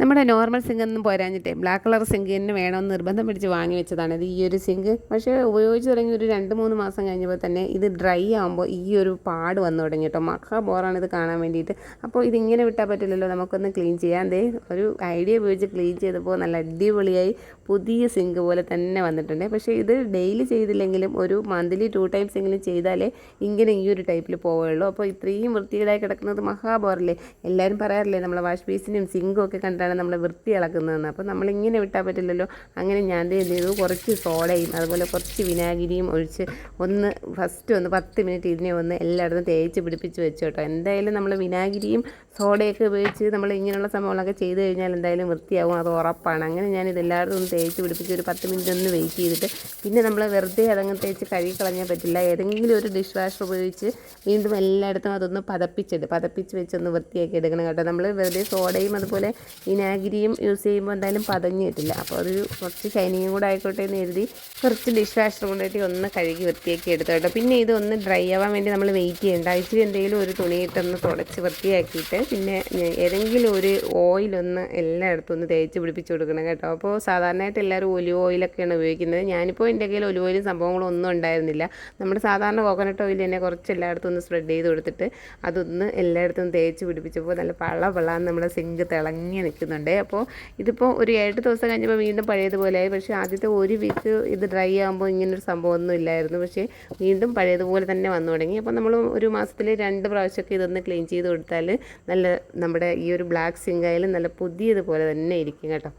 നമ്മുടെ normal zinc ഒന്നും പോരാഞ്ഞിട്ടേ. Black colour sink തന്നെ വേണമെന്ന് നിർബന്ധം പിടിച്ച് വാങ്ങി വെച്ചതാണ് ഇത് ഈ ഒരു സിങ്ക്. പക്ഷേ ഉപയോഗിച്ച് തുടങ്ങി ഒരു രണ്ട് മൂന്ന് മാസം കഴിഞ്ഞപ്പോൾ തന്നെ ഇത് ഡ്രൈ ആകുമ്പോൾ ഈ ഒരു പാട് വന്നു തുടങ്ങി കേട്ടോ. മക്ക ബോറാണ് ഇത് കാണാൻ വേണ്ടിയിട്ട്. അപ്പോൾ ഇതിങ്ങനെ വിട്ടാൽ പറ്റില്ലല്ലോ നമുക്കൊന്ന് ക്ലീൻ ചെയ്യാൻ ദേ ഒരു ഐഡിയ ഉപയോഗിച്ച് ക്ലീൻ ചെയ്തപ്പോൾ നല്ല അടിപൊളിയായി പുതിയ സിങ്ക് പോലെ തന്നെ വന്നിട്ടുണ്ട്. പക്ഷേ ഇത് ഡെയിലി ചെയ്തില്ലെങ്കിലും ഒരു മന്ത്ലി ടു ടൈംസ് എങ്കിലും ചെയ്താലേ ഇങ്ങനെ ഈ ഒരു ടൈപ്പിൽ പോവുകയുള്ളൂ. അപ്പോൾ ഇത്രയും വൃത്തികേടായി കിടക്കുന്നത് മഹാബോറല്ലേ എല്ലാവരും പറയാറില്ലേ നമ്മളെ വാഷ് ബേസിനും സിങ്കും ഒക്കെ കണ്ടിട്ടാണ് നമ്മൾ വൃത്തി ഇളക്കുന്നതെന്ന്. അപ്പോൾ നമ്മളിങ്ങനെ വിട്ടാൽ പറ്റില്ലല്ലോ. അങ്ങനെ ഞാൻ എന്ത് ചെയ്തു? കുറച്ച് സോഡയും അതുപോലെ കുറച്ച് വിനാഗിരിയും ഒഴിച്ച് ഒന്ന് ഫസ്റ്റ് ഒന്ന് പത്ത് മിനിറ്റ് ഇതിനെ ഒന്ന് എല്ലായിടത്തും തേച്ച് പിടിപ്പിച്ച് വെച്ചു കേട്ടോ. എന്തായാലും നമ്മൾ വിനാഗിരിയും സോഡയൊക്കെ ഉപയോഗിച്ച് നമ്മൾ ഇങ്ങനെയുള്ള സംഭവങ്ങളൊക്കെ ചെയ്ത് കഴിഞ്ഞാൽ എന്തായാലും വൃത്തിയാവും. അത് ഉറപ്പാണ്. അങ്ങനെ ഞാൻ ഇതെല്ലായിടത്തും ഒന്ന് തേച്ച് പിടിപ്പിച്ച് ഒരു പത്ത് മിനിറ്റ് ഒന്ന് വെയിറ്റ് ചെയ്തിട്ട് പിന്നെ നമ്മൾ വെറുതെ അതങ്ങ് തേച്ച് കഴുകി കളഞ്ഞാൽ പറ്റില്ല. ഏതെങ്കിലും ഒരു ഡിഷ് വാഷർ ഉപയോഗിച്ച് വീണ്ടും എല്ലായിടത്തും അതൊന്ന് പതപ്പിച്ചിട്ട് പതപ്പിച്ച് വെച്ചൊന്ന് വൃത്തിയാക്കി എടുക്കണം കേട്ടോ. നമ്മൾ വെറുതെ സോഡയും അതുപോലെ വിനാഗിരിയും യൂസ് ചെയ്യുമ്പോൾ എന്തായാലും പതഞ്ഞു കിട്ടില്ല. അപ്പോൾ അതൊരു കുറച്ച് ഷൈനിങ്ങും കൂടെ ആയിക്കോട്ടെ എന്ന് എഴുതി കുറച്ച് ഡിഷ് വാഷർ കൊണ്ടിട്ട് ഒന്ന് കഴുകി വൃത്തിയാക്കി എടുത്തു കേട്ടോ. പിന്നെ ഒന്ന് ഡ്രൈ ആവാൻ വേണ്ടി നമ്മൾ വെയിറ്റ് ചെയ്യേണ്ട. ഇച്ചിരി എന്തെങ്കിലും ഒരു തുണിയിട്ട് ഒന്ന് തുടച്ച് വൃത്തിയാക്കിയിട്ട് പിന്നെ ഏതെങ്കിലും ഒരു ഓയിലൊന്ന് എല്ലായിടത്തും ഒന്ന് തേച്ച് പിടിപ്പിച്ച് കൊടുക്കണം കേട്ടോ. അപ്പോൾ സാധാരണയായിട്ട് എല്ലാവരും ഒലിവ് ഓയിലൊക്കെയാണ് ഉപയോഗിക്കുന്നത്. ഞാനിപ്പോൾ എന്റെ കയ്യിൽ ഒലിവ് ഓയിലും സംഭവങ്ങളും ഒന്നും ഉണ്ടായിരുന്നില്ല. നമ്മുടെ സാധാരണ കോക്കനട്ട് ഓയിൽ തന്നെ കുറച്ച് എല്ലായിടത്തും ഒന്ന് സ്പ്രെഡ് ചെയ്ത് കൊടുത്തിട്ട് അതൊന്ന് എല്ലായിടത്തും തേച്ച് പിടിപ്പിച്ചപ്പോൾ നല്ല പള പളാന്ന് നമ്മുടെ സിങ്ക് തിളങ്ങി നിൽക്കുന്നുണ്ട് അപ്പോൾ ഇതിപ്പോൾ ഒരു ഏഴ് ദിവസം കഴിഞ്ഞപ്പോൾ വീണ്ടും പഴയതുപോലെയായി. പക്ഷേ ആദ്യത്തെ ഒരു വീക്ക് ഇത് ഡ്രൈ ആകുമ്പോൾ ഇങ്ങനൊരു സംഭവമൊന്നും ഇല്ലായിരുന്നു. പക്ഷേ വീണ്ടും പഴയതുപോലെ തന്നെ വന്നു തുടങ്ങി. അപ്പോൾ നമ്മൾ ഒരു മാസത്തിൽ രണ്ട് പ്രാവശ്യമൊക്കെ ഇതൊന്ന് ക്ലീൻ ചെയ്ത് കൊടുത്താൽ നല്ല നമ്മുടെ ഈ ഒരു ബ്ലാക്ക് സിങ്കായാലും നല്ല പുതിയതുപോലെ തന്നെ ഇരിക്കും കേട്ടോ.